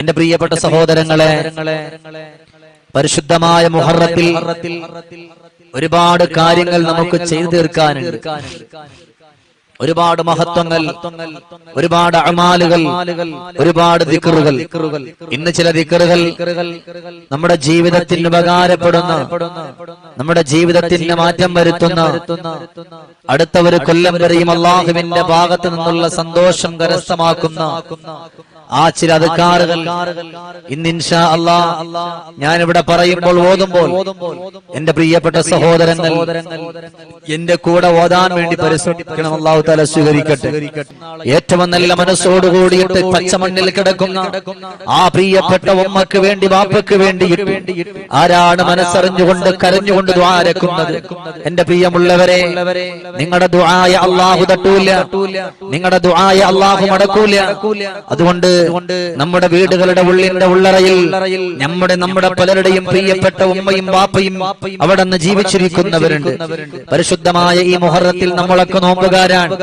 എന്റെ പ്രിയപ്പെട്ട സഹോദരങ്ങളെ പരിശുദ്ധമായ മുഹറത്തിൽ ഒരുപാട് കാര്യങ്ങൾ നമുക്ക് ചെയ്തു തീർക്കാനുണ്ട്. ഒരുപാട് മഹത്വങ്ങൾ ഒരുപാട് അമാലുകൾ ഒരുപാട് ദിക്കറുകൾ ഇന്ന് ചില ദിക്കറുകൾ നമ്മുടെ ജീവിതത്തിന് ഉപകാരപ്പെടുന്ന. നമ്മുടെ ജീവിതത്തിന് മാറ്റം വരുത്തുന്ന. അടുത്ത ഒരു കൊല്ലം വരെയും അള്ളാഹുവിന്റെ ഭാഗത്ത് നിന്നുള്ള സന്തോഷം കരസ്ഥമാക്കുന്ന. ആ ചില അധികാറുകൾ ഇന്ന് ഇൻഷാ അള്ളാ ഞാനിവിടെ പറയുമ്പോൾ ഓതുമ്പോൾ എന്റെ പ്രിയപ്പെട്ട സഹോദരൻ എന്റെ കൂടെ ഓതാൻ വേണ്ടി പരിശ്രമിക്കണം. അള്ളാഹു തല സ്വീകരിക്കട്ടെ. ഏറ്റവും നല്ല മനസ്സോടുകൂടിയിട്ട് പച്ചമണ്ണിൽ കിടക്കുന്ന ആ പ്രിയപ്പെട്ട ഉമ്മക്ക് വേണ്ടി വാപ്പയ്ക്ക് വേണ്ടി ആരാണ് മനസ്സറിഞ്ഞുകൊണ്ട് കരഞ്ഞുകൊണ്ട് ദ്വാരക്കുന്നത് എന്റെ പ്രിയമുള്ളവരെ നിങ്ങളുടെ ദ്വായ അള്ളാഹു തട്ടൂല. നിങ്ങളുടെ ദ്വായ അള്ളാഹു മടക്കൂല. അതുകൊണ്ട് നമ്മുടെ വീടുകളുടെ ഉള്ളിന്റെ ഉള്ളറയിൽ നമ്മുടെ നമ്മുടെ പലരുടെയും പ്രിയപ്പെട്ട ഉമ്മയും വാപ്പയും അവിടെ നിന്ന് ജീവിച്ചിരിക്കുന്നവരുണ്ട്. പരിശുദ്ധമായ ഈ മുഹറത്തിൽ നമ്മളൊക്കെ നോമ്പുകാരാണ്.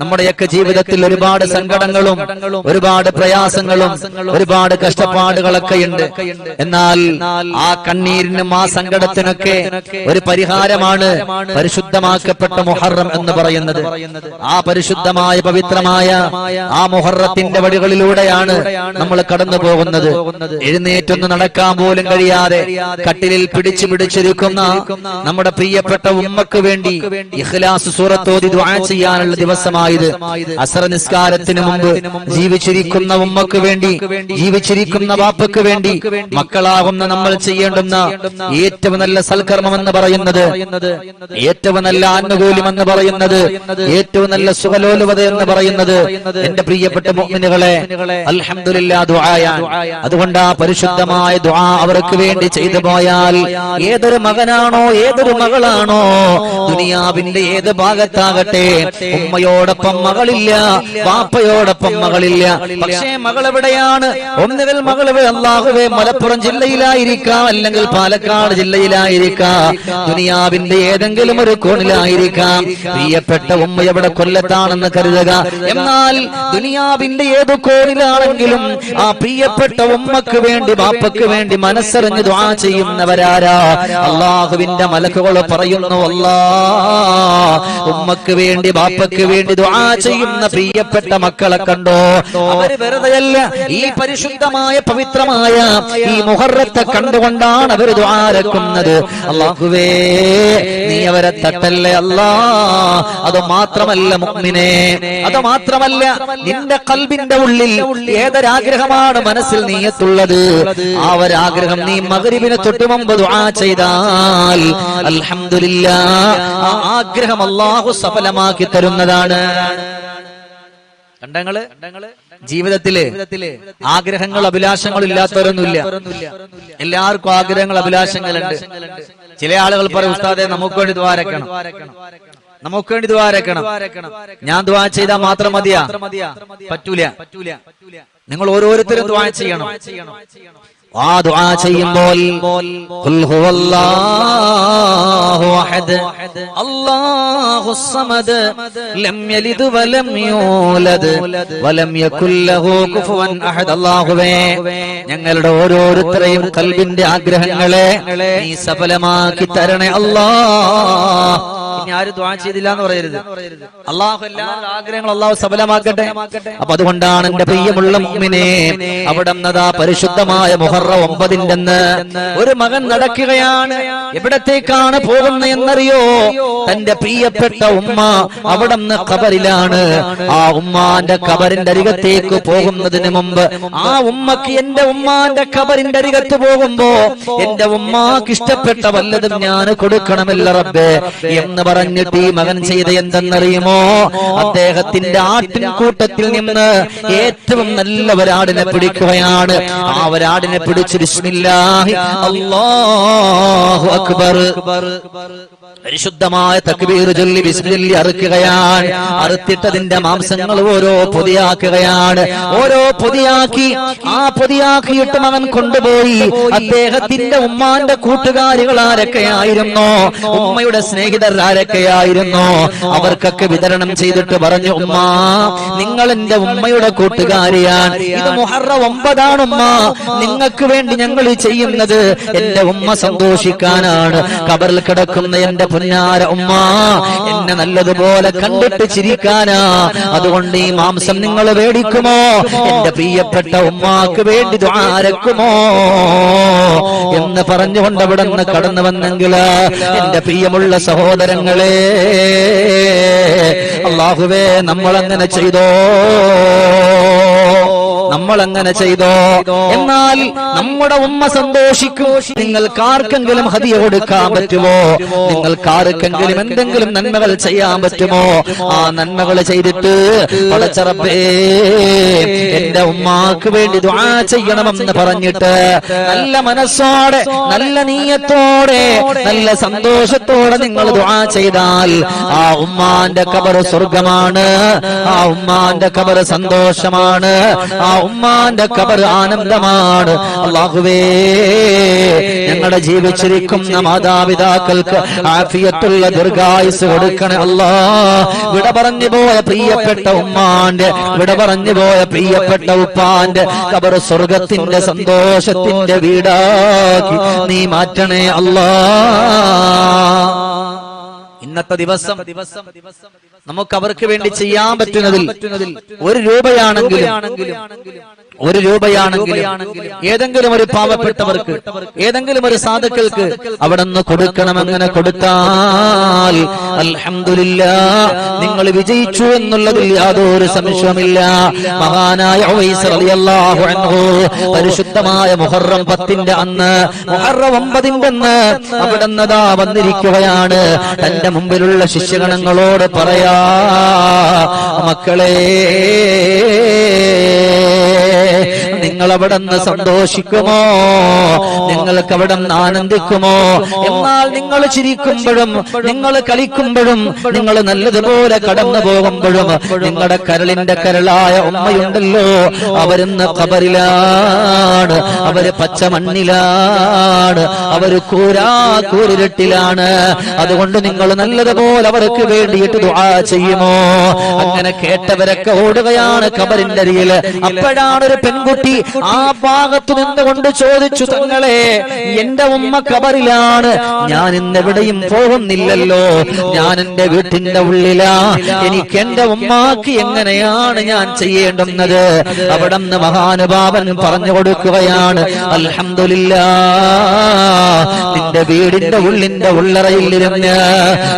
നമ്മുടെയൊക്കെ ജീവിതത്തിൽ ഒരുപാട് സങ്കടങ്ങളും ഒരുപാട് പ്രയാസങ്ങളും ഒരുപാട് കഷ്ടപ്പാടുകളൊക്കെ ഉണ്ട്. എന്നാൽ ആ കണ്ണീരിനും ആ സങ്കടത്തിനൊക്കെ ഒരു പരിഹാരമാണ് പരിശുദ്ധമാക്കപ്പെട്ട മുഹറം എന്ന് പറയുന്നത്. ആ പരിശുദ്ധമായ പവിത്രമായ ആ മുഹറത്തിന്റെ വഴികളിലൂടെയാണ് നമ്മൾ കടന്നു പോകുന്നത്? എഴുന്നേറ്റൊന്ന് നടക്കാൻ പോലും കഴിയാതെ കട്ടിലിൽ പിടിച്ചു പിടിച്ചിരിക്കുന്ന നമ്മുടെ പ്രിയപ്പെട്ട ഉമ്മക്ക് വേണ്ടി ഇഖ്ലാസ് സൂറത്തോതി ചെയ്യാനുള്ള ദിവസമായത്. അസറ നിസ്കാരത്തിന് മുമ്പ് ജീവിച്ചിരിക്കുന്ന ഉമ്മക്ക് വേണ്ടി ജീവിച്ചിരിക്കുന്ന വാപ്പക്ക് വേണ്ടി മക്കളാകുന്ന നമ്മൾ ചെയ്യേണ്ടുന്ന ഏറ്റവും നല്ല സൽക്കർമ്മം എന്ന് പറയുന്നത് ഏറ്റവും നല്ല ആനുകൂല്യം എന്ന് പറയുന്നത് ഏറ്റവും നല്ല സുഖലോലുവത എന്ന് പറയുന്നത് എന്റെ പ്രിയപ്പെട്ട ദുആയാണ് അതുകൊണ്ട് ആ പരിശുദ്ധമായ ദുആ അവർക്ക് വേണ്ടി ചെയ്തു പോയാൽ ഏതൊരു മകനാണോ ഏതൊരു മകളാണോ ദുനിയാവിന്റെ ഏത് ഭാഗത്താകട്ടെ ഉമ്മയോടൊപ്പം മകളില്ല വാപ്പയോടൊപ്പം മകളില്ല. പക്ഷേ മകൾ എവിടെയാണ് ഒന്നുകിൽ മകൾ അല്ലാഹുവേ മലപ്പുറം ജില്ലയിലായിരിക്കാം അല്ലെങ്കിൽ പാലക്കാട് ജില്ലയിലായിരിക്കാം ദുനിയാവിന്റെ ഏതെങ്കിലും ഒരു കോണിലായിരിക്കാം. പ്രിയപ്പെട്ട ഉമ്മ എവിടെ കൊല്ലത്താണെന്ന് കരുതുക. എന്നാൽ ദുനിയാവിന്റെ ഏത് കോണിലാണെങ്കിലും ആ പ്രിയപ്പെട്ട ഉമ്മക്ക് വേണ്ടി ബാപ്പക്ക് വേണ്ടി മനസ്സറിഞ്ഞ് ദ്വാ ചെയ്യുന്നവരാരാ? അള്ളാഹുവിന്റെ മലക്കുകൾ പറയുന്നു അല്ലാ ഉമ്മക്ക് വേണ്ടി ബാപ്പക്ക് വേണ്ടി ദ്വാ ചെയ്യുന്ന പ്രിയപ്പെട്ട മക്കളെ കണ്ടോ? അവർ വെറുതെയല്ല ഈ പരിശുദ്ധമായ പവിത്രമായ ഈ മുഹറത്തെ കണ്ടുകൊണ്ടാണ് അവർ ദ്വാരക്കുന്നത് അള്ളാഹുവേ നീ അവരെ തട്ടല്ലേ അല്ലാ? അത് മാത്രമല്ല മുഗ്മിനെ അത് മാത്രമല്ല നിന്റെ കൽബിന്റെ ഉള്ളിൽ ഏതൊരാഗ്രഹമാണ് മനസ്സിൽ നീയത്തുള്ളത്? ആ ഒരാഗ്രഹം നീ മകരിവിനെ തൊട്ട് മുമ്പ് ദുആ ചെയ്താൽ അൽഹംദുലില്ലാ. ആ ആഗ്രഹം അള്ളാഹു സഫലമാക്കി തരുന്നതാണ്. കണ്ടങ്ങൾ ജീവിതത്തിൽ ആഗ്രഹങ്ങൾ അഭിലാഷങ്ങൾ ഇല്ലാത്തവരൊന്നുമില്ല. എല്ലാവർക്കും ആഗ്രഹങ്ങൾ അഭിലാഷങ്ങളുണ്ട്. ചില ആളുകൾ പറയും ഉസ്താദെ നമുക്ക് വേണ്ടി ദ്വാരക്കണം. നമുക്ക് വേണ്ടി ദ്വാരക്കണം ഞാൻ ദ്വാ ചെയ്താൽ മാത്രം മതിയാ. പറ്റൂല. നിങ്ങൾ ഓരോരുത്തരും ദ്വാ ചെയ്യണം. ആ ദുആ ചെയ്യുമ്പോൾ അല്ലാഹുസ് സമദ് ലം യലിദ് വലം യൂലദ്. വലം യകുൽ ലഹു അഹദ്. അല്ലാഹുവേ ഞങ്ങളുടെ ഓരോരുത്തരെയും കൽബിന്റെ ആഗ്രഹങ്ങളെ നീ സഫലമാക്കി തരണേ അല്ലാഹ്. ഇനി ആരും ദ്വാ ചെയ്തില്ല എന്ന് പറയരുത്. അള്ളാഹു എല്ലാ ആഗ്രഹങ്ങൾ അള്ളാഹു സഫലമാക്കട്ടെ അപ്പൊ അതുകൊണ്ടാണ് എന്റെ പ്രിയമുള്ള മുമ്മിനെ അവിടെ നദാ പരിശുദ്ധമായ മുഹറ ഒമ്പതിന്റെന്ന് ഒരു മകൻ നടക്കുകയാണ്. എവിടത്തേക്കാണ് പോകുന്നത് എന്നറിയോ? തന്റെ പ്രിയപ്പെട്ട ഉമ്മ അവിടെ നിന്ന് കബറിലാണ് ആ ഉമ്മാന്റെ കബറിന്റെ അരികത്തേക്ക് പോകുന്നതിന് മുമ്പ് ആ ഉമ്മക്ക് എന്റെ ഉമ്മാന്റെ കബറിന്റെ അരികത്ത് പോകുമ്പോ എന്റെ ഉമ്മാക്ക് ഇഷ്ടപ്പെട്ട വല്ലതും ഞാൻ കൊടുക്കണമല്ല റബ്ബേ എന്ന് പറഞ്ഞിട്ട് ഈ മകൻ ചെയ്ത എന്തെന്നറിയുമോ? അദ്ദേഹത്തിന്റെ ആട്ടിൻകൂട്ടത്തിൽ നിന്ന് ഏറ്റവും നല്ല ഒരാടിനെ പിടിക്കുകയാണ്. ആ ഒരാടിനെ പിടിച്ച് ബിസ്മില്ലാഹി അല്ലാഹു അക്ബർ. പരിശുദ്ധമായ തക്ബീർ ചൊല്ലി ബിസ്മില്ലി അറുക്കുകയാണ്. അറുത്തിട്ടതിന്റെ മാംസങ്ങൾ ഓരോ പൊതിയാക്കുകയാണ്. ഓരോ പൊതിയാക്കി ആ പൊതിയാക്കിയിട്ട് അവൻ കൊണ്ടുപോയി. അദ്ദേഹത്തിന്റെ ഉമ്മാന്റെ കൂട്ടുകാരികൾ ആരൊക്കെയായിരുന്നോ? ഉമ്മയുടെ സ്നേഹിതർ ആരൊക്കെയായിരുന്നോ? അവർക്കൊക്കെ വിതരണം ചെയ്തിട്ട് പറഞ്ഞു ഉമ്മ നിങ്ങൾ എന്റെ ഉമ്മയുടെ കൂട്ടുകാരിയാണ്. ഇത് മുഹറ ഒമ്പതാണ് ഉമ്മ. നിങ്ങൾക്ക് വേണ്ടി ഞങ്ങൾ ചെയ്യുന്നത് എന്റെ ഉമ്മ സന്തോഷിക്കാനാണ്. കബറിൽ കിടക്കുന്ന എന്റെ പുന്നാര ഉമ്മ എന്നെ നല്ലതുപോലെ കണ്ടിട്ട് ചിരിക്കാനാ അതുകൊണ്ട് ഈ മാംസം നിങ്ങൾ വേടിക്കുമോ? എന്റെ പ്രിയപ്പെട്ട ഉമ്മാക്ക് വേണ്ടി ആരക്കുമോ എന്ന് പറഞ്ഞുകൊണ്ട് അവിടെ നിന്ന് കടന്നു വന്നെങ്കിൽ എന്റെ പ്രിയമുള്ള സഹോദരങ്ങളെ അള്ളാഹുവേ നമ്മൾ അങ്ങനെ ചെയ്തോ? നമ്മൾ അങ്ങനെ ചെയ്തോ? എന്നാൽ നമ്മുടെ ഉമ്മ സന്തോഷിക്കും. നിങ്ങൾക്ക് ആർക്കെങ്കിലും ഹതിയ കൊടുക്കാൻ പറ്റുമോ? നിങ്ങൾക്ക് ആർക്കെങ്കിലും എന്തെങ്കിലും നന്മകൾ ചെയ്യാൻ പറ്റുമോ? ആ നന്മകൾ ചെയ്തിട്ട് പടച്ചറപ്പേ എന്റെ ഉമ്മാക്ക് വേണ്ടി ദ്വാ ചെയ്യണമെന്ന് പറഞ്ഞിട്ട് നല്ല മനസ്സോടെ നല്ല നീയത്തോടെ നല്ല സന്തോഷത്തോടെ നിങ്ങൾ ദ്വാ ചെയ്താൽ ആ ഉമ്മാന്റെ കബർ സ്വർഗമാണ് ആ ഉമ്മാന്റെ കബർ സന്തോഷമാണ്. ആ ഉമ്മാന്റെ കബർ ആനന്ദമാണ്. അള്ളാഹുവേ ഞങ്ങളുടെ ജീവിച്ചിരിക്കുന്ന മാതാപിതാക്കൾക്ക് ആഫിയത്തുള്ള ദീർഘായുസ് കൊടുക്കണേ അല്ലാ. വിട പറഞ്ഞു പോയ പ്രിയപ്പെട്ട ഉമ്മാന്റെ വിട പറഞ്ഞു പോയ പ്രിയപ്പെട്ട ഉപ്പാന്റെ കബർ സ്വർഗത്തിന്റെ സന്തോഷത്തിന്റെ വീടാക്കി നീ മാറ്റണേ അല്ലാ. ഇന്നത്തെ ദിവസം നമുക്ക് അവർക്ക് വേണ്ടി ചെയ്യാൻ പറ്റുന്നതിൽ ഒരു രൂപയാണെങ്കിലും ഒരു രൂപയാണെങ്കിലും ഏതെങ്കിലും ഒരു പാവപ്പെട്ടവർക്ക് ഏതെങ്കിലും ഒരു സാധുക്കൾക്ക് അവിടെ നിന്ന് കൊടുക്കണം അങ്ങനെ കൊടുത്താൽ നിങ്ങൾ വിജയിച്ചു എന്നുള്ളതിൽ യാതൊരു സംശയമില്ല മഹാനായ പരിശുദ്ധമായ മുഹറം പത്തിന്റെ അന്ന് മുഹറം ഒമ്പതിന്റെ അന്ന് അവിടെ നിന്നതാ വന്നിരിക്കുകയാണ്. തന്റെ മുമ്പിലുള്ള ശിഷ്യഗണങ്ങളോട് പറയാ മക്കളെ നിങ്ങൾ അവിടെ നിന്ന് സന്തോഷിക്കുമോ? നിങ്ങൾക്ക് അവിടെ നിന്ന് ആനന്ദിക്കുമോ? എന്നാൽ നിങ്ങൾ ചിരിക്കുമ്പോഴും നിങ്ങൾ കളിക്കുമ്പോഴും നിങ്ങൾ നല്ലതുപോലെ കടന്നു പോകുമ്പോഴും നിങ്ങളുടെ കരളിന്റെ കരളായ ഉമ്മയുണ്ടല്ലോ. അവരിന്ന് കബറിലാണ് അവർ പച്ചമണ്ണിലാണ് അവർ കൂരാ കൂരിരട്ടിലാണ് അതുകൊണ്ട് നിങ്ങൾ നല്ലതുപോലെ അവർക്ക് വേണ്ടിയിട്ട് ദുആ ചെയ്യുമോ? അങ്ങനെ കേട്ടവരൊക്കെ ഓടുകയാണ് കബറിന്റെ അരിയിൽ അപ്പോഴാണ് ഒരു പെൺകുട്ടി ആ ഭാഗത്ത് നിന്നുകൊണ്ട് ചോദിച്ചു തങ്ങളെ എന്റെ ഉമ്മ കബറിലാണ് ഞാൻ ഇന്നെവിടെയും പോകുന്നില്ലല്ലോ. ഞാൻ എന്റെ വീട്ടിന്റെ ഉള്ളിലാ. എനിക്ക് എന്റെ ഉമ്മാക്ക് എങ്ങനെയാണ് ഞാൻ ചെയ്യേണ്ടുന്നത്? അവിടെ നിന്ന് മഹാനുഭാവൻ പറഞ്ഞു കൊടുക്കുകയാണ് അൽഹംദുലില്ലാ. നിന്റെ വീടിന്റെ ഉള്ളിന്റെ ഉള്ളറയിൽ ഇരുന്ന്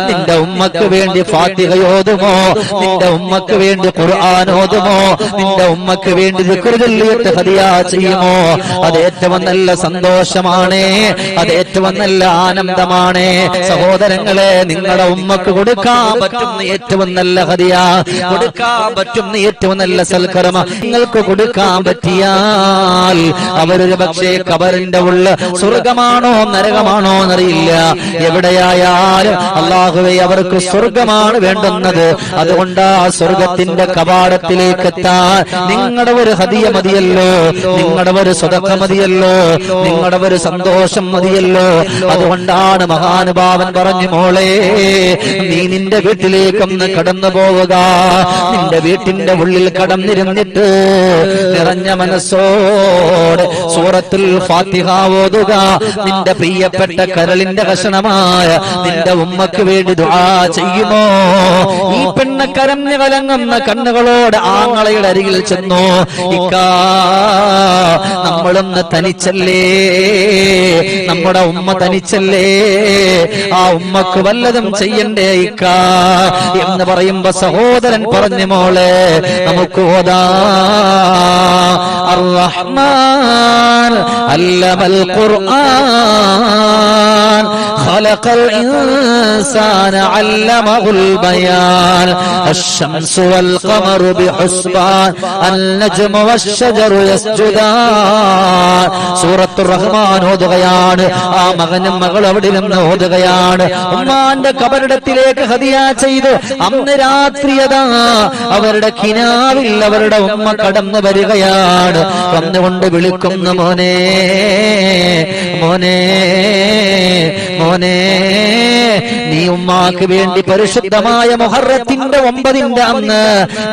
നിന്റെ ഉമ്മക്ക് വേണ്ടി ഫാത്തികയോതുമോ നിന്റെ ഉമ്മക്ക് വേണ്ടി ഖുർആൻ ഓതുമോ? നിന്റെ ഉമ്മക്ക് വേണ്ടി ഹദിയാ ചെയ്യുമോ? അത് ഏറ്റവും നല്ല സന്തോഷമാണ്. അത് ഏറ്റവും നല്ല ആനന്ദമാണ്. സഹോദരങ്ങളെ നിങ്ങളുടെ ഉമ്മക്ക് കൊടുക്കാൻ പറ്റുന്ന ഏറ്റവും നല്ല ഹതിയ. കൊടുക്കാൻ പറ്റുന്ന ഏറ്റവും നല്ല സൽക്കരമ നിങ്ങൾക്ക് കൊടുക്കാൻ പറ്റിയാൽ അവരൊരു പക്ഷേ കബറിന്റെ ഉള്ള സ്വർഗമാണോ നരകമാണോ എന്നറിയില്ല. എവിടെയായാലും അള്ളാഹുവെ അവർക്ക് സ്വർഗമാണ് വേണ്ടുന്നത്. അതുകൊണ്ട് ആ സ്വർഗത്തിന്റെ കവാടത്തിലേക്ക് എത്താൻ നിങ്ങളുടെ ഒരു ഹതിയ മതിയല്ലോ. നിങ്ങളുടെ ഒരു സ്വതക്ക മതിയല്ലോ. നിങ്ങളുടെ ഒരു സന്തോഷം മതിയല്ലോ. അതുകൊണ്ടാണ് മഹാനുഭാവൻ പറഞ്ഞു മോളെ നീ നിന്റെ വീട്ടിലേക്കൊന്ന് കടന്നു പോവുക. നിന്റെ വീട്ടിന്റെ ഉള്ളിൽ കടന്നിരുന്നിട്ട് നിറഞ്ഞ മനസ്സോടെ സൂറത്തിൽ ഫാത്തിഹ ഓതുക. നിന്റെ പ്രിയപ്പെട്ട കരളിന്റെ കഷണമായ നിന്റെ ഉമ്മക്ക് വേണ്ടി ദുആ ചെയ്യുമോ? ഈ പെണ്ണ കരഞ്ഞു കലങ്ങുന്ന കണ്ണുകളോട് ആങ്ങളയുടെ അരികിൽ ചെന്നു? ഇക്കാ നമ്മളൊന്ന് തനിച്ചല്ലേ? നമ്മുടെ ഉമ്മ തനിച്ചല്ലേ? ആ ഉമ്മക്ക് വല്ലതും ചെയ്യണ്ടേ ഇക്ക? എന്ന് പറയുമ്പോ സഹോദരൻ പറഞ്ഞു മോളെ നമുക്ക് ഓദാ അറഹ്മാൻ അല്ലമൽ ഖുർആൻ خلق الإنسان علمه البيان. الشمس والقمر بحسبان النجم والشجر يسجدان. سورة റഹ്മാൻ ഓതുകയാണ്. ആ മകനും മകൾ അവിടെ നിന്ന് ഓതുകയാണ്. ഉമ്മാന്റെ കബറിടത്തിലേക്ക് ഹതിയ ചെയ്ത്. അന്ന് രാത്രി അതാ അവരുടെ കിനാവിൽ അവരുടെ ഉമ്മ കടന്നു വരികയാണ്. വന്നുകൊണ്ട് വിളിക്കുന്നു മോനെ മോനെ മോനെ നീ ഉമ്മാക്ക് വേണ്ടി പരിശുദ്ധമായ മൊഹറത്തിന്റെ ഒമ്പതിന്റെ അന്ന്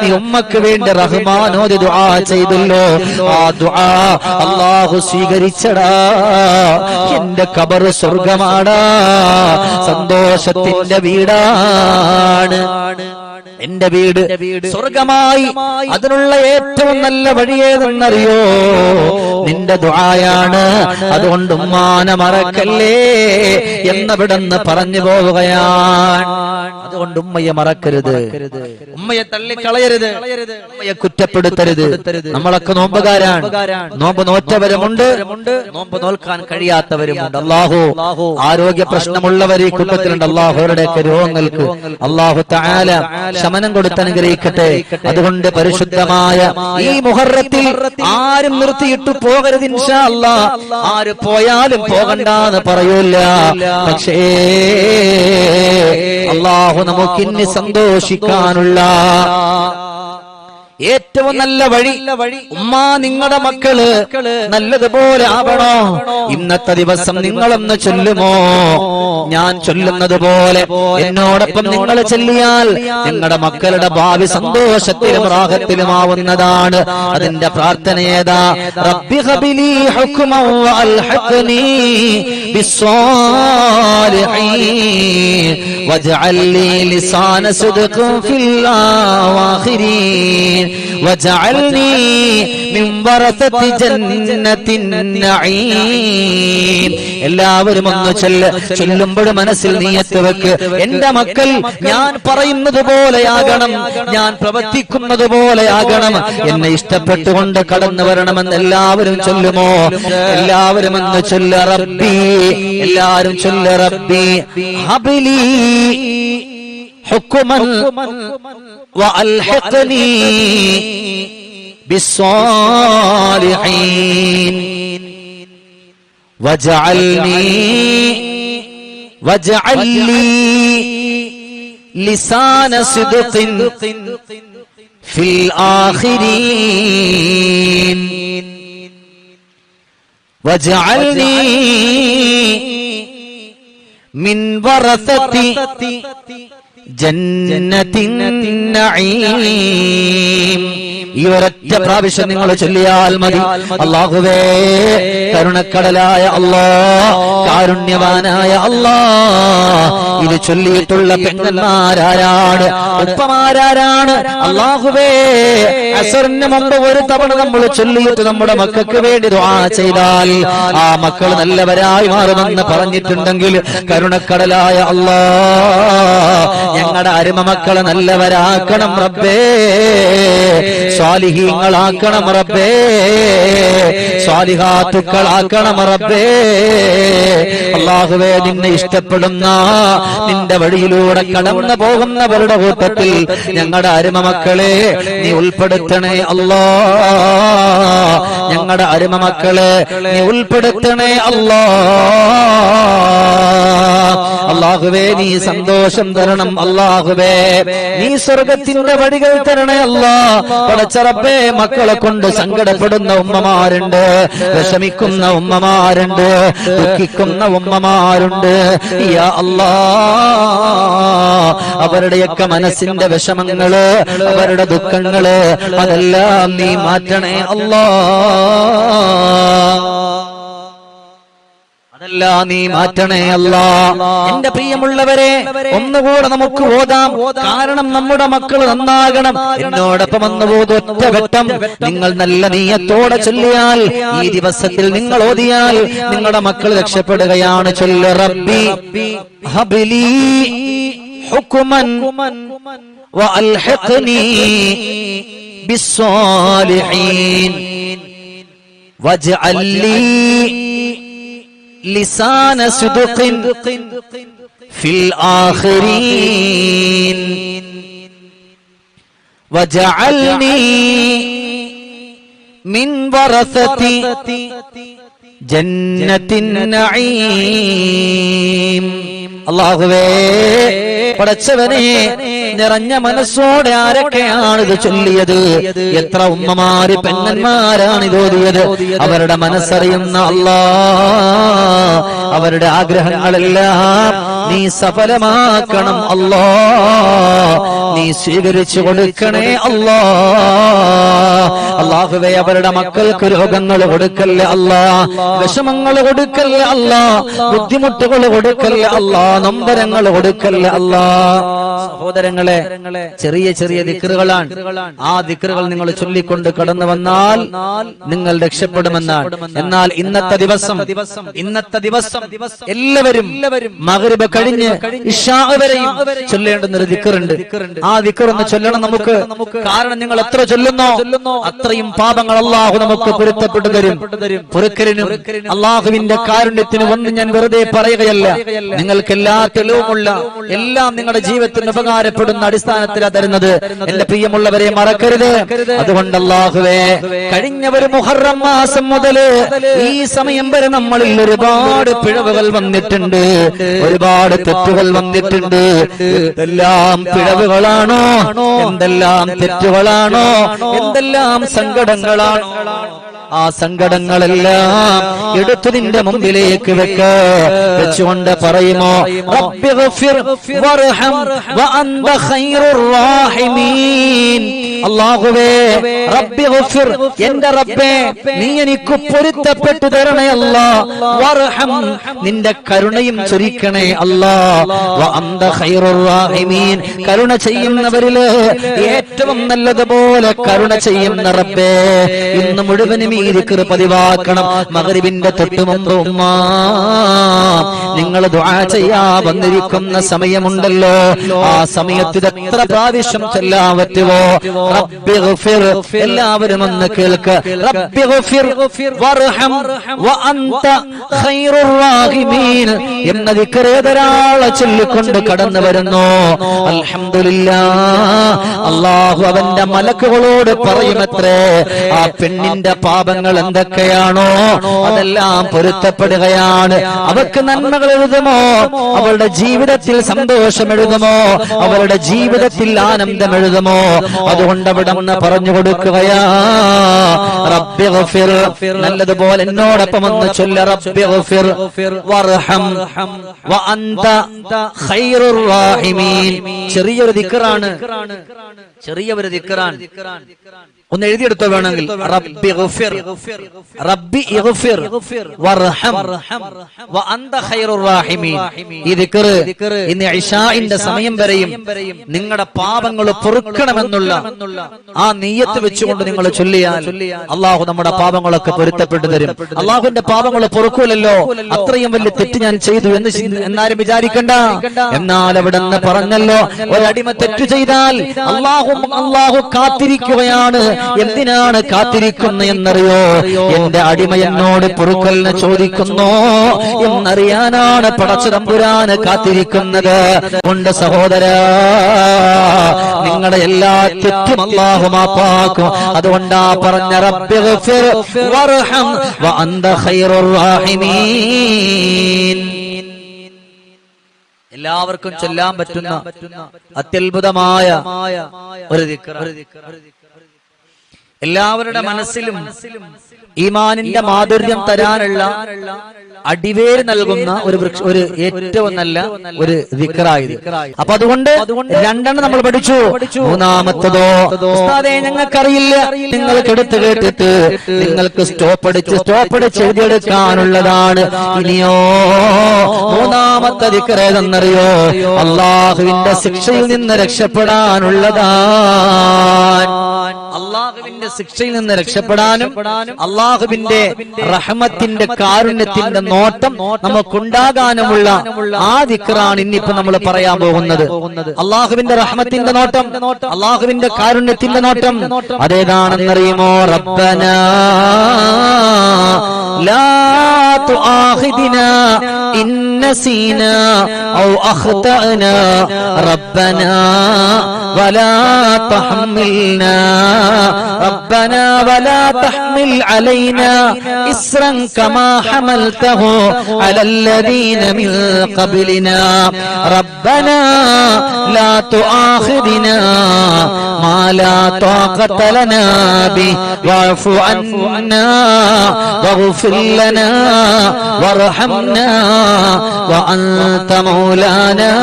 നീ ഉമ്മക്ക് വേണ്ടി റഹ്മാനോദി ദുആ ചെയ്തല്ലോ. ആ ദുആ അള്ളാഹു സ്വീകരിച്ചടാ എന്റെ കബർ സ്വർഗമാടാ സന്തോഷത്തിന്റെ വീടാണ്. എന്റെ വീട് സ്വർഗമായി. അതിനുള്ള ഏറ്റവും നല്ല വഴിയേതെന്നറിയോ നിന്റെ ദുആയാണ്. അതുകൊണ്ട് ഉമ്മാന മറക്കല്ലേ. എന്നവിടെന്ന് പറഞ്ഞു പോവുകയാണ്. അതുകൊണ്ട് ഉമ്മയെ മറക്കരുത്. ഉമ്മയെ തള്ളിക്കളയരുത് ഉമ്മയെ കുറ്റപ്പെടുത്തരുത്. നമ്മളൊക്കെ നോമ്പുകാരാണ്. നോമ്പ് നോറ്റവരുമുണ്ട്. നോമ്പ് നോൽക്കാൻ കഴിയാത്തവരുമുണ്ട്. അള്ളാഹു ആരോഗ്യ പ്രശ്നമുള്ളവർ ഈ കുടുംബത്തിലുണ്ട്. അള്ളാഹുരുടെ രോഗങ്ങൾക്ക് അള്ളാഹു താല ശമനം കൊടുത്തനുഗ്രഹിക്കട്ടെ അതുകൊണ്ട് പരിശുദ്ധമായ ഈ മുഹറത്തിൽ ആരും നിർത്തിയിട്ട് പോകരുത് ആര് പോയാലും പോകണ്ടെന്ന് പറയൂല. പക്ഷേ അള്ളാഹു നമുക്കിന്ന് സന്തോഷിക്കാനുള്ള ഏറ്റവും നല്ല വഴി ഉമ്മ നിങ്ങളുടെ മക്കൾ നല്ലതുപോലെ ആവണോ? ഇന്നത്തെ ദിവസം നിങ്ങളൊന്ന് ചൊല്ലുമോ? ഞാൻ ചൊല്ലുന്നത് പോലെ എന്നോടൊപ്പം നിങ്ങൾ ചൊല്ലിയാൽ നിങ്ങളുടെ മക്കളുടെ ഭാവി സന്തോഷത്തിലും റാഹത്തിലുമാവുന്നതാണ് അതിന്റെ പ്രാർത്ഥന ഏതാ? റബ്ബി ഹബിലി ഹുക്മൻ വഅൽഹഖ്നി ബിസ്സാലിഹീൻ വജ്അൽ ലി ലിസാന സിദ്ഖിൻ ഫിൽ ആഖിരീൻ وجعلني من ورثة جنة النعيم എല്ലാവരും ഒന്ന് ചൊല്ല് ചൊല്ലുമ്പോൾ മനസ്സിൽ നീയത്ത് വെക്ക് എന്റെ മക്കൾ ഞാൻ പറയുന്നത് പോലെയാകണം ഞാൻ പ്രവർത്തിക്കുന്നത് പോലെയാകണം എന്നെ ഇഷ്ടപ്പെട്ടുകൊണ്ട് കടന്നു വരണമെന്ന് എല്ലാവരും ചൊല്ലുമോ എല്ലാവരും ഒന്ന് ചൊല്ല റബ്ബി എല്ലാവരും ചൊല്ല റബ്ബി ഹബിലി حكما وألحقني بالصالحين. واجعلني واجعل لي لسان صدق في الآخرين. واجعلني من ورثة ഈ ഒരൊറ്റ പ്രാവശ്യം നിങ്ങൾ ചൊല്ലിയാൽ മതി. അള്ളാഹുവേ കരുണക്കടലായ അള്ളാ കാരുണ്യവാനായ അല്ലാ ഇത് ചൊല്ലിയിട്ടുള്ള പെങ്ങന്മാരാരാണ്. ഉപ്പമാരാരാണ്. അള്ളാഹുവേ അസറിന് മുമ്പ് ഒരു തവണ നമ്മൾ ചൊല്ലിയിട്ട് നമ്മുടെ മക്കൾക്ക് വേണ്ടി ദുആ ചെയ്താൽ ആ മക്കൾ നല്ലവരായി മാറുമെന്ന് പറഞ്ഞിട്ടുണ്ടെങ്കിൽ കരുണക്കടലായ അല്ലാ ഞങ്ങളുടെ അരുമ മക്കളെ നല്ലവരാക്കണം റബ്ബേ. സ്വാലിഹീങ്ങളാക്കണം റബ്ബേ. സ്വാലിഹാത്തുക്കളാക്കണം റബ്ബേ. അള്ളാഹുവേ നിന്നെ ഇഷ്ടപ്പെടുന്ന നിന്റെ വഴിയിലൂടെ കടന്നു പോകുന്നവരുടെ കൂട്ടത്തിൽ ഞങ്ങളുടെ അരുമ മക്കളെ നീ ഉൾപ്പെടുത്തണേ അല്ലാ. ഞങ്ങളുടെ അരുമ മക്കളെ നീ ഉൾപ്പെടുത്തണേ അല്ലോ. അള്ളാഹുവേ നീ സന്തോഷം തരണം അള്ളാഹുവേ നീ സ്വർഗത്തിന്റെ വഴികൾ തരണേ അല്ലാ. പടച്ചറപ്പേ മക്കളെ കൊണ്ട് സങ്കടപ്പെടുന്ന ഉമ്മമാരുണ്ട്. വിഷമിക്കുന്ന ഉമ്മമാരുണ്ട്. ദുഃഖിക്കുന്ന ഉമ്മമാരുണ്ട്. അല്ലാ. അവരുടെയൊക്കെ മനസ്സിന്റെ വിഷമങ്ങൾ അവരുടെ ദുഃഖങ്ങൾ അതെല്ലാം നീ മാറ്റണേ അല്ലാ. അതല്ല നീ മാറ്റണേ അല്ല. എന്റെ പ്രിയമുള്ളവരെ ഒന്നുകൂടെ നമുക്ക് ഓതാം. കാരണം നമ്മുടെ മക്കൾ നന്നാകണം. എന്നോടൊപ്പം ഓത് ഒറ്റ ഘട്ടം നിങ്ങൾ നല്ല നീയത്തോടെ ചൊല്ലിയാൽ ഈ ദിവസത്തിൽ നിങ്ങൾ ഓതിയാൽ നിങ്ങളുടെ മക്കൾ രക്ഷപ്പെടുകയാണ് ചൊല്ല റബ്ബി. ഹബിലി واجعل لي لسان صدق في الآخرين. وجعلني من ورثة جنة النعيم. അള്ളാഹുവേ പടച്ചവനെ നിറഞ്ഞ മനസ്സോടെ ആരൊക്കെയാണ് ഇത് ചൊല്ലിയത്? എത്ര ഉമ്മമാര് പെണ്ണന്മാരാണ് ഇത് ഓതിയത്? അവരുടെ മനസ്സറിയുന്ന അല്ലാ അവരുടെ ആഗ്രഹങ്ങളെല്ലാം നീ സഫലമാക്കണം അല്ലോ. നീ സ്വീകരിച്ചു കൊടുക്കണേ അല്ലോ. അള്ളാഹുവെ അവരുടെ മക്കൾക്ക് രോഗങ്ങൾ കൊടുക്കല്ലേ അല്ല. വിഷമങ്ങൾ കൊടുക്കല്ലേ അല്ല. ബുദ്ധിമുട്ടുകൾ കൊടുക്കല്ലേ അല്ല. നൊമ്പരങ്ങൾ കൊടുക്കല്ലേ അല്ലാ. സഹോദരങ്ങളെ ചെറിയ ചെറിയ ദിക്കറുകളാണ്. ആ ദിക്കറുകൾ നിങ്ങൾ ചൊല്ലിക്കൊണ്ട് കടന്നു വന്നാൽ നിങ്ങൾ രക്ഷപ്പെടുമെന്നാണ്. എന്നാൽ ഇന്നത്തെ ദിവസം ഇന്നത്തെ ദിവസം എല്ലാവരും മകരിബ് കഴിഞ്ഞ് വരെയും ചൊല്ലേണ്ടുന്ന ഒരു ദിക്കറുണ്ട്. ആ ദിക്കറൊന്ന് ചൊല്ലണം നമുക്ക്. കാരണം നിങ്ങൾ എത്ര ചൊല്ലുന്നോ അത്രയും പാപങ്ങൾ അള്ളാഹു നമുക്ക് പൊരുത്തപ്പെട്ടു തരും. പൊറുക്കലിനും അള്ളാഹുവിന്റെ കാരുണ്യത്തിന് ഒന്ന് ഞാൻ വെറുതെ പറയുകയല്ല. നിങ്ങൾക്ക് എല്ലാ തെളിവുമുള്ള എല്ലാം നിങ്ങളുടെ ജീവിതത്തിന് ഉപകാരപ്പെടുന്ന അടിസ്ഥാനത്തിലാണ് തരുന്നത്. എന്റെ പ്രിയമുള്ളവരെ മറക്കരുത്. അതുകൊണ്ട് അള്ളാഹുവേ കഴിഞ്ഞ ഒരു മുഹറം മാസം മുതൽ ഈ സമയം വരെ നമ്മളിൽ ഒരുപാട് പിഴവുകൾ വന്നിട്ടുണ്ട്. ഒരുപാട് തെറ്റുകൾ വന്നിട്ടുണ്ട്. എന്തെല്ലാം പിഴവുകളാണോ? എന്തെല്ലാം തെറ്റുകളാണോ? എന്തെല്ലാം സങ്കടങ്ങളാണോ? ആ സങ്കടങ്ങളെല്ലാം എടുത്തു നിന്റെ മുമ്പിലേക്ക് വെക്ക. വെച്ചുകൊണ്ട് പറയുമോ അല്ലാഹുവേ റബ്ബി എന്റെ റബ്ബേ നീ എനിക്ക് പൊരുത്തപ്പെട്ടു തരണേ അല്ലാ. വർഹം നിന്റെ കരുണയും ചൊരിക്കണേ അല്ലാ. കരുണ ചെയ്യുന്നവരിൽ ഏറ്റവും നല്ലതുപോലെ കരുണ ചെയ്യുന്ന റബ്ബേ. ഇന്ന് മുഴുവനും ഈ ദിക്ർ പതിവാക്കണം. മഗ്രിബിന്റെ തൊട്ടു മുമ്പ് ഉമ്മ നിങ്ങൾ ദുആ ചെയ്യാ വന്നിരിക്കുന്ന സമയമുണ്ടല്ലോ. ആ സമയത്ത് എത്ര പ്രാവശ്യം ചെല്ലാൻ പറ്റുമോ എല്ലാവരും ഒന്ന് കേൾക്ക്. എന്ന ദിക്ർ ഏതൊരാളെ ചൊല്ലിക്കൊണ്ട് കടന്നു വരുന്നു? അൽഹംദുലില്ലാ. അള്ളാഹു അവന്റെ മലക്കുകളോട് പറയുമത്രേ ആ പെണ്ണിന്റെ പാപങ്ങൾ എന്തൊക്കെയാണോ അതെല്ലാം പൊരുത്തപ്പെടുകയാണ്. അവക്ക് നന്മകൾ എഴുതുമോ? അവളുടെ ജീവിതത്തിൽ സന്തോഷം എഴുതുമോ? അവളുടെ ജീവിതത്തിൽ ആനന്ദം എഴുതുമോ? അതുകൊണ്ട് അവിടെ നിന്ന് പറഞ്ഞു കൊടുക്കുകയാ റബ്ബി നല്ലതുപോലെ എന്നോടൊപ്പം ഒന്ന് ചൊല്ല റബ്ബി ഗഫിർ വർഹം വഅന്ത ഖൈറുർ റാഹിമീൻ ചെറിയൊരു ദിക്റാണ് ചെറിയൊരു ദിക്റാണ് ഒന്ന് എഴുതിയെടുത്തോ വേണമെങ്കിൽ. റബ്ബി റബ്ബി വർഹം വഅന്ത ഖൈറുർ റാഹിമീൻ. ഈ ദിക്ർ ഇന്ന് സമയം വരെയും നിങ്ങളുടെ പാപങ്ങൾ പൊറുക്കണമെന്നുള്ള ആ നീയത്ത് വെച്ചുകൊണ്ട് നിങ്ങൾ ചൊല്ലിയാൽ അള്ളാഹു നമ്മുടെ പാപങ്ങളൊക്കെ പൊരുത്തപ്പെട്ടു തരും. അള്ളാഹുവിന്റെ പാപങ്ങൾ പൊറുക്കൂലല്ലോ. അത്രയും വലിയ തെറ്റ് ഞാൻ ചെയ്തു എന്ന് എന്നാരും വിചാരിക്കണ്ട. എന്നാൽ അവിടെ പറഞ്ഞല്ലോ. ഒരടിമ തെറ്റു ചെയ്താൽ അള്ളാഹു അള്ളാഹു കാത്തിരിക്കുകയാണ്. എന്തിനാണ് കാത്തിരിക്കുന്നത് എന്നറിയോ? എന്റെ അടിമ എന്നോട് പൊറുക്കലിനെ ചോദിക്കുന്നു. എന്നറിയാനാണ് പടച്ചു തമ്പുരാന് കാത്തിരിക്കുന്നത്. കൊണ്ട് സഹോദര. നിങ്ങളുടെ എല്ലാ തെറ്റും അള്ളാഹു മാപ്പാക്കും. അതുകൊണ്ടാ പറഞ്ഞ റബ്ബി ഗഫിർ വർഹം വഅന്ത ഖൈറുർ റാഹിമീൻ. എല്ലാവർക്കും ചൊല്ലാൻ പറ്റുന്ന അത്യത്ഭുതമായ ഒരു ദിക്ർ എല്ലാവരുടെ മനസ്സിലും ഈമാനിന്റെ മാധുര്യം തരാനുള്ള അടിവേര് നൽകുന്ന ഒരു വൃക്ഷ ഒരു ഏറ്റവും നല്ല ഒരു വിക്രായത് അപ്പൊ അതുകൊണ്ട് രണ്ടെണ്ണം നമ്മൾ പഠിച്ചു. മൂന്നാമത്തതോ ഉസ്താദേ ഞങ്ങൾക്കറിയില്ല. നിങ്ങൾക്ക് എടുത്ത് കേട്ടിട്ട് നിങ്ങൾക്ക് സ്റ്റോപ്പ് അടിച്ച് സ്റ്റോപ്പ് അടിച്ച് എഴുതിയെടുക്കാനുള്ളതാണ്. ഇനിയോ മൂന്നാമത്തെ വിക്രേതെന്നറിയോ അള്ളാഹുവിന്റെ ശിക്ഷയിൽ നിന്ന് രക്ഷപ്പെടാനുള്ളതാണ്. അള്ളാഹുവിന്റെ ശിക്ഷയിൽ നിന്ന് രക്ഷപ്പെടാനും അള്ളാഹുവിന്റെ റഹ്മത്തിന്റെ കാരുണ്യത്തിന്റെ നോട്ടം നമുക്കുണ്ടാകാനുമുള്ള ആ ദിക്റാണ് ഇന്നിപ്പോ നമ്മൾ പറയാൻ പോകുന്നത്. അള്ളാഹുവിന്റെ റഹ്മത്തിന്റെ നോട്ടം അള്ളാഹുവിന്റെ കാരുണ്യത്തിന്റെ നോട്ടം. അതേതാണെന്നറിയുമോ റബ്ബന ലാ തുആഖിദിനാ ഔ അഖ്തഅനാ റബ്ബനാ വലാ ربنا ولا تحمل علينا إسرا كما حملته على الذين من قبلنا. ربنا لا تؤاخذنا ما لا طاقة لنا به. واعف عنا واغفر لنا وارحمنا وأنت مولانا.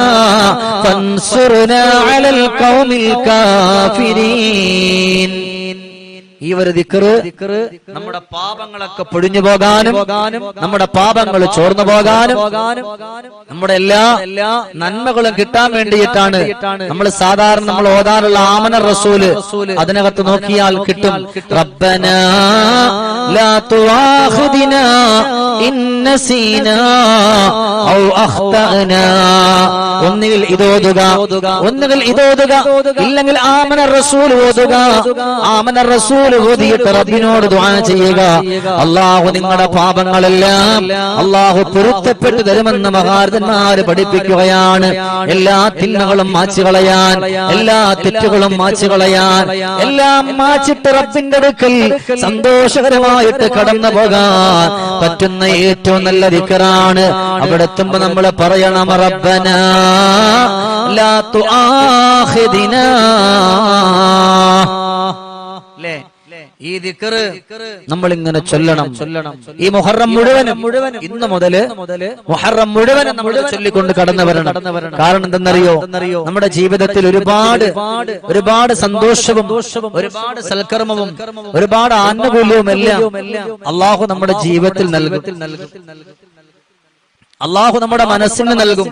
فانصرنا على القوم الكافرين. الرحيم ഈ ഒരു ദിക്കറ് നമ്മുടെ പാപങ്ങളൊക്കെ പൊടിഞ്ഞു പോകാനും നമ്മുടെ പാപങ്ങൾ ചോർന്നു പോകാനും നമ്മുടെ എല്ലാ എല്ലാ നന്മകളും കിട്ടാൻ വേണ്ടിയിട്ടാണ് നമ്മൾ സാധാരണ നമ്മൾ ഓതാനുള്ള ആമന റസൂൽ അതിനകത്ത് നോക്കിയാൽ കിട്ടും. റബ്ബന ലാ തുആഖിദ്നാ ഔ അഖ്തഅനാ. ഒന്നുകിൽ ഇതോതുക ഒന്നുകിൽ ഇതോതുക. ഇല്ലെങ്കിൽ ആമന റസൂൽ ഓതുക. ആമന റസൂൽ ഓതിയിട്ട് റബ്ബിനോട് ദുആ ചെയ്യുക. അല്ലാഹു നിങ്ങളുടെ പാപങ്ങളെല്ലാം അല്ലാഹു പൊരുത്തപ്പെട്ടു തരുമെന്ന് മഹാരഥന്മാര് പഠിപ്പിക്കുകയാണ്. എല്ലാ തിന്മകളും മാച്ചു കളയാൻ എല്ലാ തെറ്റുകളും മാച്ചു കളയാൻ എല്ലാം മാച്ചിട്ട് റബ്ബിന്റെ അടുക്കൽ സന്തോഷകരമായിട്ട് കടന്നു പോകാൻ പറ്റുന്ന ഏറ്റവും നല്ല ദിക്കറാണ്. അവിടെ എത്തുമ്പോ നമ്മൾ പറയണം റബ്ബന ലാ തുആഖിദിനാ. ല്ലേ? ഈ ദിക്കറ് നമ്മൾ ഇങ്ങനെ ചൊല്ലണം. ചൊല്ലണം. ഈ മുഹറം മുഴുവനും മുഴുവൻ ഇന്ന് മുതൽ മുഹറം മുഴുവനും നമ്മൾ ചൊല്ലിക്കൊണ്ട് കടന്നു വരണം. കാരണം എന്തെന്നറിയോ? നമ്മുടെ ജീവിതത്തിൽ ഒരുപാട് ഒരുപാട് സന്തോഷവും ഒരുപാട് സൽക്കർമ്മവും ഒരുപാട് ആനുകൂല്യവും എല്ലാം അള്ളാഹു നമ്മുടെ ജീവിതത്തിൽ നൽകും. അള്ളാഹു നമ്മുടെ മനസ്സിന് നൽകും.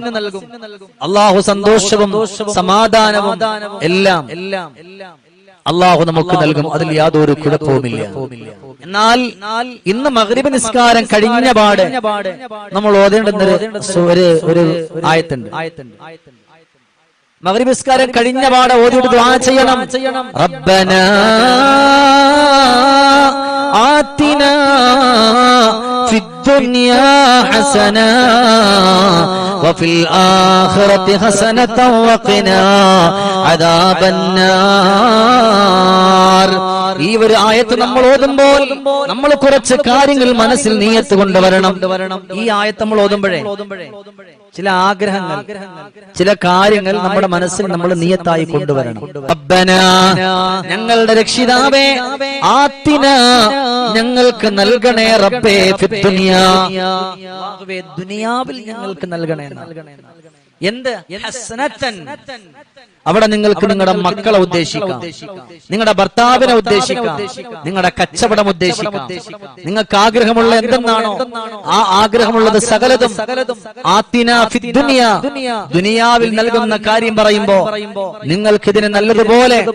അള്ളാഹു സന്തോഷവും സമാധാനവും എല്ലാം എല്ലാം. എല്ലാം. അള്ളാഹു നമുക്ക് നൽകും. അതിൽ യാതൊരു കുഴപ്പവുമില്ല. എന്നാൽ ഇന്ന് മഗ്രിബ് നിസ്കാരം കഴിഞ്ഞ പാട് നമ്മൾ ഓതേണ്ടുന്ന ഒരു ഒരു ആയത്തുണ്ട്. നിസ്കാരം കഴിഞ്ഞ പാട് ഓതിയിട്ട് ദ്വാ ചെയ്യണം. റബ്ബന ആത്തിന الدنيا حسنة وفي الآخرة حسنة وقنا عذاب النار ഈ ഒരു ആയത്ത് നമ്മൾ ഓതുമ്പോൾ നമ്മൾ കുറച്ച് കാര്യങ്ങൾ മനസ്സിൽ നീയത്ത് കൊണ്ടുവരണം ഈ ആയത്ത് നമ്മൾ ഓതുമ്പോഴേ ചില ആഗ്രഹങ്ങൾ ചില കാര്യങ്ങൾ നമ്മുടെ മനസ്സിൽ നമ്മൾ നീയത്തായി കൊണ്ടുവരണം റബ്ബന ഞങ്ങളുടെ രക്ഷിതാവേ ആത്തിന ഞങ്ങൾക്ക് നൽകണേ റബ്ബേ ഫിദ്ദുനിയാ അല്ലാഹുവേ, ദുനിയാവിൽ ഞങ്ങൾക്ക് നൽകണേ എന്നാണ്. എന്ത്? അവിടെ നിങ്ങൾക്ക് നിങ്ങളുടെ മക്കളെ ഉദ്ദേശിക്കാം. നിങ്ങളുടെ ഭർത്താവിനെ ഉദ്ദേശിക്കാം. നിങ്ങളുടെ കച്ചവടം ഉദ്ദേശിക്കാം. നിങ്ങൾക്ക് ആഗ്രഹമുള്ള എന്തെന്നാണോ? ആ ആഗ്രഹമുള്ളത് സകലതും. ദുനിയാവിൽ നൽകുന്ന കാര്യം പറയുമ്പോ നിങ്ങൾക്ക് ഇതിനെ നല്ലതുപോലെ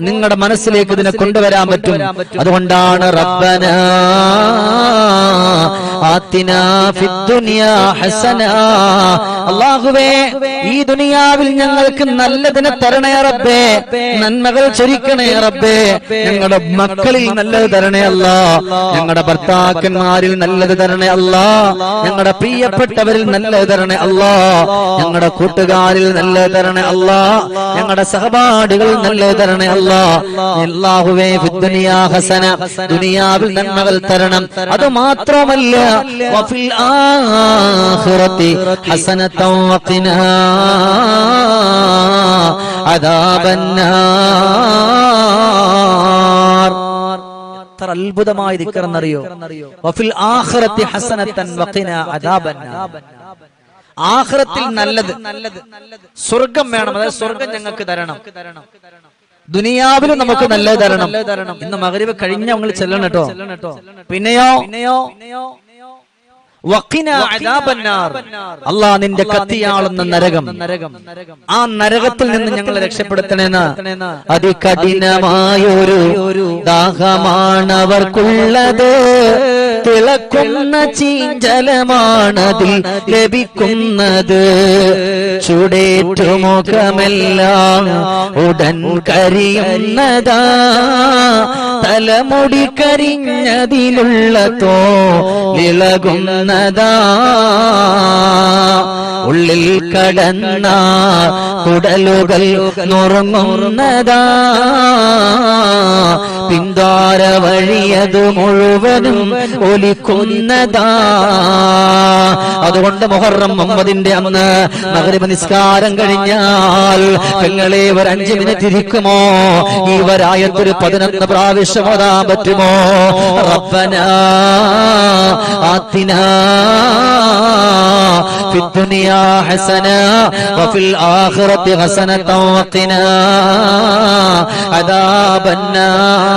നിങ്ങളുടെ മനസ്സിലേക്ക് ഇതിനെ കൊണ്ടുവരാൻ പറ്റും. അതുകൊണ്ടാണ് റബ്ബന ആത്തിന ഫിദ്ദുനിയ ഹസന. അല്ലാഹുവേ ഈ ദുനിയാവിൽ ഞങ്ങൾക്ക് നല്ലതിനെ തരണേ റബ്ബേ. നന്മകൾ ചൊരിക്കണേ റബ്ബേ. ഞങ്ങളുടെ മക്കളിൽ നല്ലത് തരണേ അല്ല. ഞങ്ങളുടെ ഭർത്താക്കന്മാരിൽ നല്ലത് തരണേ അല്ല. ഞങ്ങളുടെ പ്രിയപ്പെട്ടവരിൽ നല്ലത് തരണേ അല്ല. ഞങ്ങളുടെ കൂട്ടുകാരിൽ നല്ലത് തരണേ അല്ല. ഞങ്ങളുടെ സഹപാഠികൾ നല്ലത് തരണേ അല്ല. അല്ലാഹുവേ ദുനിയാ ഹസന. ദുനിയാവിൽ നന്മകൾ തരണം. അത് മാത്രമല്ല. വഫിൽ حسنه وقنا عذاب النار എത്ര അത്ഭുതമായി ദിക്കറെന്നറിയോ വഫിൽ ആഖിറത്തി ഹസനതൻ വഖിനാ അദാബന്നാർ. ആഖിറത്തിൽ നല്ലത് സ്വർഗം വേണം അതായത് സ്വർഗം ഞങ്ങൾക്ക് തരണം. ദുനിയാവിലും നമുക്ക് നല്ലത് തരണം. ഇന്ന് മഗ്രിബ് കഴിഞ്ഞ നിങ്ങൾ ചെല്ലണം കേട്ടോ. പിന്നെയോ? പിന്നെയോ? അള്ളാ നിന്റെ കത്തിയാളുന്ന നരകം. ആ നരകത്തിൽ നിന്ന് ഞങ്ങളെ രക്ഷപ്പെടുത്തണേന്ന് അതികഠിനമായൊരു ദാഹമാണവർക്കുള്ളത് തിളക്കുന്ന ചീഞ്ചലമാണതിൽ ലഭിക്കുന്നത്. ചുടേറ്റുമുഖമെല്ലാം ഉടൻ കരിയുന്നതാ. തലമുടി കരിഞ്ഞതിലുള്ള തോ ഇളകുന്ന ഒലിക്കുന്നതാ ഉള്ളിൽ കടന്ന കുടലുകൾ നുറങ്ങുന്നതാ. പിന്താര വഴിയത് മുഴുവനും ഒലിക്കുന്നതാ അതുകൊണ്ട് മുഹറം മുഹമ്മദിന്റെ അന്ന് മകരിമ നിസ്കാരം കഴിഞ്ഞാൽ പെങ്ങളെ ഒരു അഞ്ചു മിനിറ്റ് ഇരിക്കുമോ ഈ വരായത്തൊരു പതിനൊന്ന് പ്രാവശ്യം ഓതാൻ പറ്റുമോ റബ്ബന ആത്തിനാ في الدنيا حسنة وفي الآخرة حسنة وقنا عذاب النار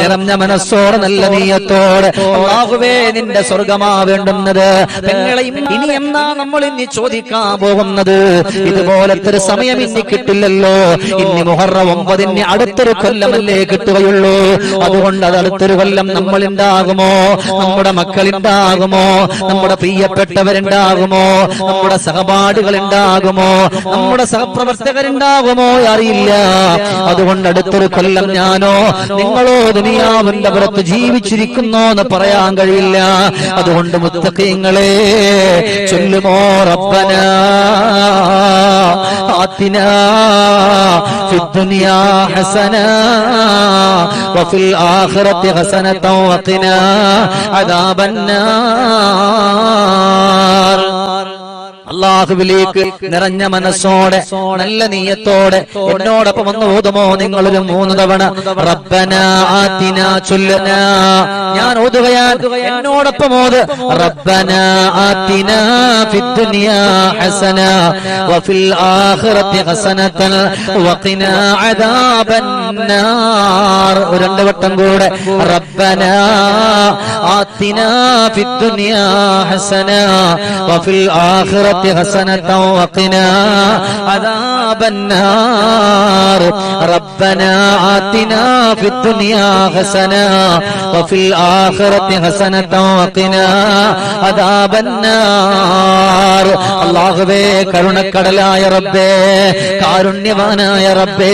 നിറഞ്ഞ മനസ്സോടെ നല്ല നീയത്തോടെ അള്ളാഹുവേ നിന്റെ സ്വർഗമാ വേണ്ടുന്നത് പെങ്ങളെ ഇനി എന്നാ നമ്മൾ ഇനി ചോദിക്കാൻ പോകുന്നത്? ഇതുപോലത്തെ ഒരു സമയം ഇനി കിട്ടില്ലല്ലോ. ഇനി മുഹറ ഒമ്പതിന് അടുത്തൊരു കൊല്ലമല്ലേ കിട്ടുകയുള്ളൂ. അതുകൊണ്ട് അത് അടുത്തൊരു കൊല്ലം നമ്മൾ ഉണ്ടാകുമോ നമ്മുടെ മക്കൾ ഉണ്ടാകുമോ നമ്മുടെ പ്രിയപ്പെട്ടവരുണ്ടാകുമോ നമ്മുടെ സഹപാഠികൾ ഉണ്ടാകുമോ നമ്മുടെ സഹപ്രവർത്തകരുണ്ടാകുമോ അറിയില്ല. അതുകൊണ്ട് അടുത്തൊരു കൊല്ലം ഞാനോ നിങ്ങളോ ദുനിയാവിന്റെ പുറത്ത് ജീവിച്ചിരിക്കുന്നോ എന്ന് പറയാൻ കഴിയില്ല അതുകൊണ്ട് മുത്തക്കങ്ങളെ ചൊല്ലുമോ റബ്ബന ആത്തിന في الدنيا حسنة وفي الآخرة حسنة وقنا عذاب النار അള്ളാഹുവിലേക്ക് നിറഞ്ഞ മനസ്സോടെ നല്ല നീയത്തോടെ എന്നോടൊപ്പം ഒന്ന് ഓതുമോ നിങ്ങളൊരു മൂന്ന് തവണ? ഞാൻ ഓതുകയാൻ എന്നോടൊപ്പം ഓത്. റബ്ബന ആതിന ഫിദ്ദുനിയ ഹസന. വഫിൽ ആഖിറതി ഹസനതൻ വഖിന അദാബന്നാർ. രണ്ട് വട്ടം കൂടെ. റബ്ബന ആതിന ഫിദ്ദുനിയ ഹസന. വഫിൽ ആഖിറതി حسنة وقنا عذاب النار ربنا آتنا في الدنيا حسنة وفي الآخرة حسنة وقنا عذاب النار അള്ളാഹുവേ കരുണക്കടലായ റബ്ബേ കാരുണ്യവാനായ റബ്ബേ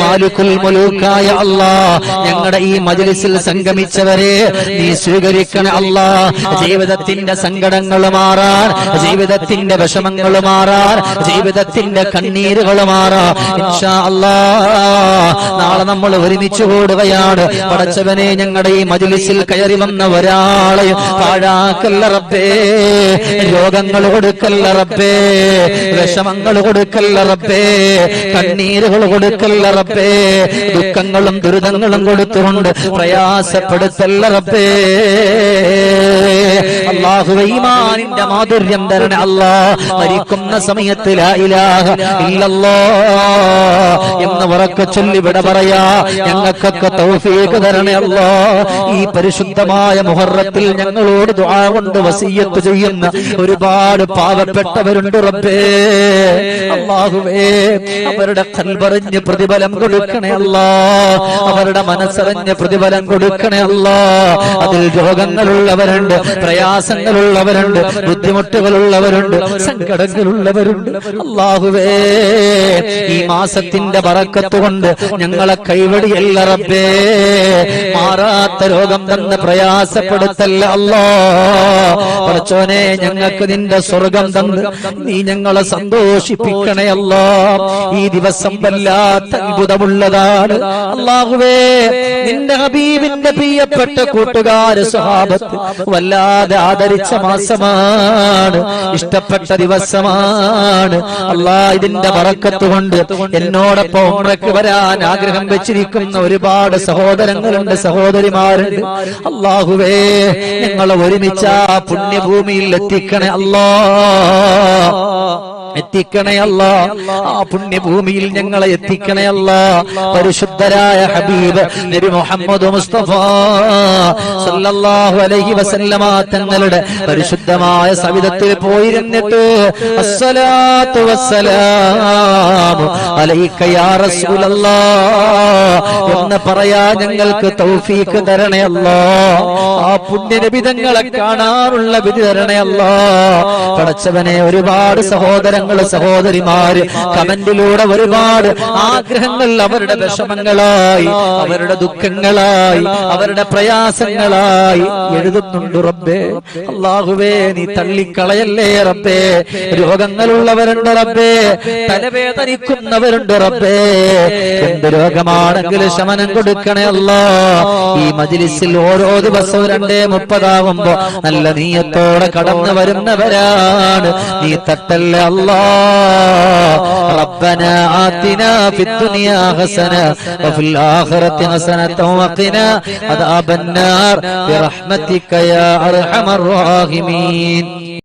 മാലുക്കുൽ മുലൂക്കായ അല്ലാ ഞങ്ങളുടെ ഈ മജ്ലിസിൽ സംഗമിച്ചവരെ നീ സ്വീകരിക്കണ അല്ലാ ജീവിതത്തിന്റെ സങ്കടങ്ങൾ മാറാൻ ജീവിതത്തിന്റെ വിഷമങ്ങൾ മാറാൻ ജീവിതത്തിന്റെ കണ്ണീരുകൾ മാറാൻ നാളെ നമ്മൾ ഒരുമിച്ച് കൂടുകയാണ്. പടച്ചവനെ ഞങ്ങളുടെ ഈ മജ്ലിസിൽ കയറി വന്ന ഒരാളെ പാഴാക്കല്ല റബ്ബേ. രോഗങ്ങൾ കൊടുക്കല്ല റബ്ബേ. വിഷമങ്ങൾ കൊടുക്കല്ല റബ്ബേ. കണ്ണീരുകൾ കൊടുക്കല്ല റബ്ബേ. ദുഃഖങ്ങളും ദുരിതങ്ങളും കൊടുത്തുകൊണ്ട് പ്രയാസപ്പെടുത്തല്ല റബ്ബേ. അള്ളാഹു ഈമാനിന്റെ മാധുര്യം തരണ അല്ലാ. മരിക്കുന്ന സമയത്ത് എന്ന് ഉറക്കെ ചൊല്ലി ഇവിടെ പറയാ ഞങ്ങൾക്കൊക്കെ തൗഫീഖ് തരണേ അല്ലോ. ഈ പരിശുദ്ധമായ മുഹറത്തിൽ ഞങ്ങളോട് ദുആ കൊണ്ട് വസീയത്ത് ചെയ്യുന്ന ഒരുപാട് പാവപ്പെട്ടവരുണ്ട് റബ്ബേ. അള്ളാഹുവേ അവരുടെ കൽപറിഞ്ഞ് പ്രതിഫലം കൊടുക്കണേ അല്ലാ. അവരുടെ മനസ്സറിഞ്ഞ് പ്രതിഫലം കൊടുക്കണേ അല്ലാ. അതിൽ രോഗങ്ങളുള്ളവരുണ്ട് പ്രയാസങ്ങളുള്ളവരുണ്ട് ബുദ്ധിമുട്ടുകളുള്ളവരുണ്ട് സങ്കടങ്ങളുള്ളവരുണ്ട് അള്ളാഹുവേ ഈ മാസത്തിന്റെ പറക്കത്ത് കൊണ്ട് ഞങ്ങളെ കൈവടിയല്ല റബ്ബേ. മാറാത്ത രോഗം തന്ന് പ്രയാസപ്പെടുത്തല്ല അല്ലോ പറച്ചോനെ ഞങ്ങൾക്ക് നിന്റെ സ്വർഗം തന്ന് നീ ഞങ്ങളെ സന്തോഷിപ്പിക്കണേ അല്ലോ ഈ ദിവസം വല്ലാത്ത അത്ഭുതമുള്ളതാണ്. അള്ളാഹുവേ നിന്റെ ഹബീബിന്റെ പ്രിയപ്പെട്ട കൂട്ടുകാര് സ്വഭാവത്ത് വല്ലാതെ ആദരിച്ച മാസമാണ്. ഇഷ്ടപ്പെട്ട ദിവസമാണ്. അള്ളാ ഇതിന്റെ വറക്കത്ത് കൊണ്ട് എന്നോടൊപ്പം ഉമ്രക്ക് വരാൻ ആഗ്രഹം വെച്ചിരിക്കുന്ന ഒരുപാട് സഹോദരങ്ങളുണ്ട് സഹോദരിമാരുണ്ട്. അള്ളാഹുവേ ഞങ്ങളെ ഒരുമിച്ച പുണ്യഭൂമിയിൽ എത്തിക്കണേ അല്ലാ എത്തിക്കണേ അല്ല. ആ പുണ്യഭൂമിയിൽ ഞങ്ങളെ എത്തിക്കണേ അല്ല. പരിശുദ്ധരായ ഹബീബ് നബി മുഹമ്മദ് മുസ്തഫ സല്ലല്ലാഹു അലൈഹി വസല്ലമ തങ്ങളുടെ പരിശുദ്ധമായ സവിധത്തിൽ പോയിരുന്നിട്ട്. അസ്സലാത്തു എന്ന് പറയാ ഞങ്ങൾക്ക് തൗഫീക്ക് തരണേ ആ പുണ്യനബിതങ്ങളെ കാണാറുള്ള വിധി തരണേ പടച്ചവനെ ഒരുപാട് സഹോദരങ്ങൾ സഹോദരിമാര് കമന്റിലൂടെ ഒരുപാട് ആഗ്രഹങ്ങൾ അവരുടെ വിഷമങ്ങളായി അവരുടെ ദുഃഖങ്ങളായി അവരുടെ പ്രയാസങ്ങളായി എഴുതുന്നുണ്ട് റബ്ബേ. അള്ളാഹുവേ നീ തള്ളിക്കളയല്ലേ റബ്ബേ. രോഗങ്ങളുള്ളവരുണ്ട് റബ്ബേ. തലവേദനിക്കുന്നവരുണ്ട് റബ്ബേ എന്ത് രോഗമാണെങ്കിലും ശമനം കൊടുക്കണേ അല്ല ഈ മജിലിസിൽ ഓരോ ദിവസവും രണ്ടേ മുപ്പതാവുമ്പോ നല്ല നീയത്തോടെ കടന്നു വരുന്നവരാണ് നീ തട്ടല്ലേ അല്ലാ ربنا آتنا في الدنيا حسنة وفي الآخرة حسنة وقنا عذاب النار برحمتك يا أرحم الراحمين